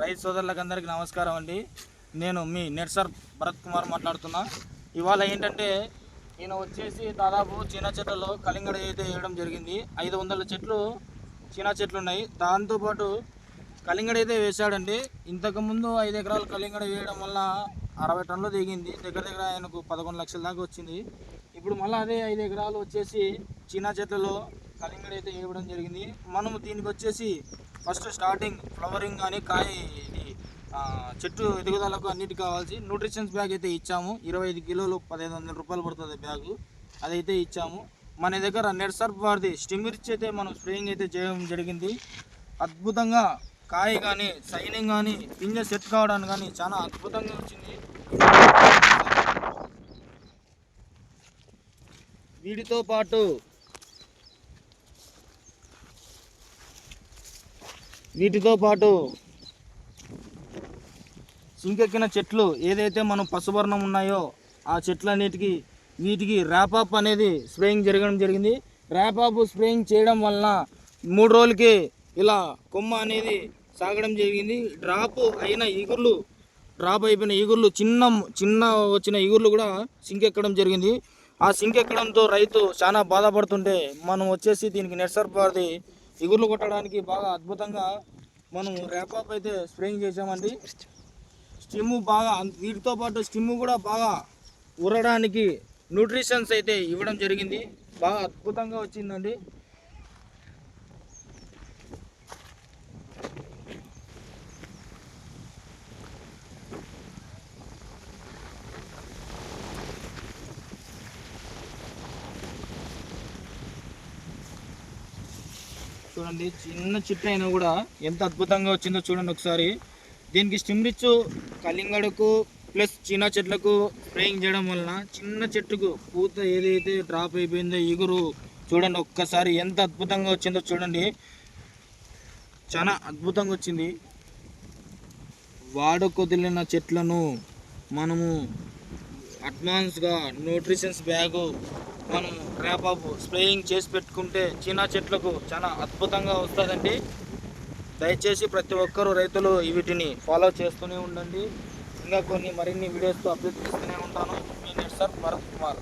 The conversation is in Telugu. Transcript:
రైతు సోదరులకు అందరికీ నమస్కారం అండి. నేను మీ నెట్సర్ భరత్ కుమార్ మాట్లాడుతున్నా. ఇవాళ ఏంటంటే ఈయన వచ్చేసి దాదాపు చీనా చెట్లలో కలింగడ అయితే వేయడం జరిగింది. ఐదు వందల చెట్లు చీనా చెట్లు ఉన్నాయి దాంతోపాటు కలింగడ అయితే వేశాడండి. ఇంతకుముందు ఐదు ఎకరాలు కలింగడ వేయడం వల్ల అరవై టన్నులు దిగింది దగ్గర దగ్గర ఆయనకు పదకొండు లక్షల దాకా వచ్చింది. ఇప్పుడు మళ్ళీ అదే ఐదు ఎకరాలు వచ్చేసి చీనా చెట్లలో కలింగడ అయితే వేయడం జరిగింది. మనము దీనికి వచ్చేసి ఫస్ట్ స్టార్టింగ్ ఫ్లవరింగ్ కానీ కాయ ఇది చెట్టు ఎదుగుదలకు అన్నిటికి కావాల్సి న్యూట్రిషన్స్ బ్యాగ్ అయితే ఇచ్చాము. ఇరవై ఐదు కిలోలు పదిహేను వందల రూపాయలు పడుతుంది బ్యాగు. అదైతే ఇచ్చాము. మన దగ్గర నెట్ సర్ఫ్ వారిది స్టిమిర్చి అయితే మనం స్ప్రేయింగ్ అయితే చేయడం జరిగింది. అద్భుతంగా కాయ కానీ సైనింగ్ కానీ పింజ సెట్ కావడానికి కానీ చాలా అద్భుతంగా వచ్చింది. వీటితో పాటు వీటితో పాటు సింకెక్కిన చెట్లు ఏదైతే మనం పసువర్ణం ఉన్నాయో ఆ చెట్లన్నిటికీ వీటికి ర్యాపాప్ అనేది స్ప్రేయింగ్ జరగడం జరిగింది. ర్యాపాప్ స్ప్రేయింగ్ చేయడం వలన మూడు రోజులకి ఇలా కొమ్మ అనేది సాగడం జరిగింది. డ్రాప్ అయిన ఈగుర్లు డ్రాప్ అయిపోయిన ఈగుర్లు చిన్న చిన్న వచ్చిన ఈగుర్లు కూడా సింకెక్కడం జరిగింది. ఆ సింకెక్కడంతో రైతు చాలా బాధపడుతుంటే మనం వచ్చేసి దీనికి నెట్సర్ వారిది ఇగుర్లు కొట్టడానికి బాగా అద్భుతంగా మనం ర్యాపాప్ అయితే స్ప్రేయింగ్ చేసామండి స్టిమ్ బాగా వీటితో పాటు స్టిమ్ కూడా బాగా ఉరడానికి న్యూట్రిషన్స్ అయితే ఇవ్వడం జరిగింది. బాగా అద్భుతంగా వచ్చిందండి. చూడండి చిన్న చిట్టు అయినా కూడా ఎంత అద్భుతంగా వచ్చిందో చూడండి ఒకసారి. దీనికి స్టిమ్రిచ్ కలింగడకు ప్లస్ చిన్న చెట్లకు స్ప్రేయింగ్ చేయడం వలన చిన్న చెట్టుకు పూత ఏదైతే డ్రాప్ అయిపోయిందో ఎగురు చూడండి ఒక్కసారి ఎంత అద్భుతంగా వచ్చిందో చూడండి. చాలా అద్భుతంగా వచ్చింది. వాడుకొదిలిన చెట్లను మనము అడ్వాన్స్గా న్యూట్రిషన్స్ బ్యాగు మనం రేపాపు స్ప్రేయింగ్ చేసి పెట్టుకుంటే చీనా చెట్లకు చాలా అద్భుతంగా వస్తుందండి. దయచేసి ప్రతి ఒక్కరూ రైతులు వీటిని ఫాలో చేస్తూనే ఉండండి. ఇంకా కొన్ని మరిన్ని వీడియోస్తో అప్డేట్ చేస్తూనే ఉంటాను. మీ నెట్ సార్ భరత్ కుమార్.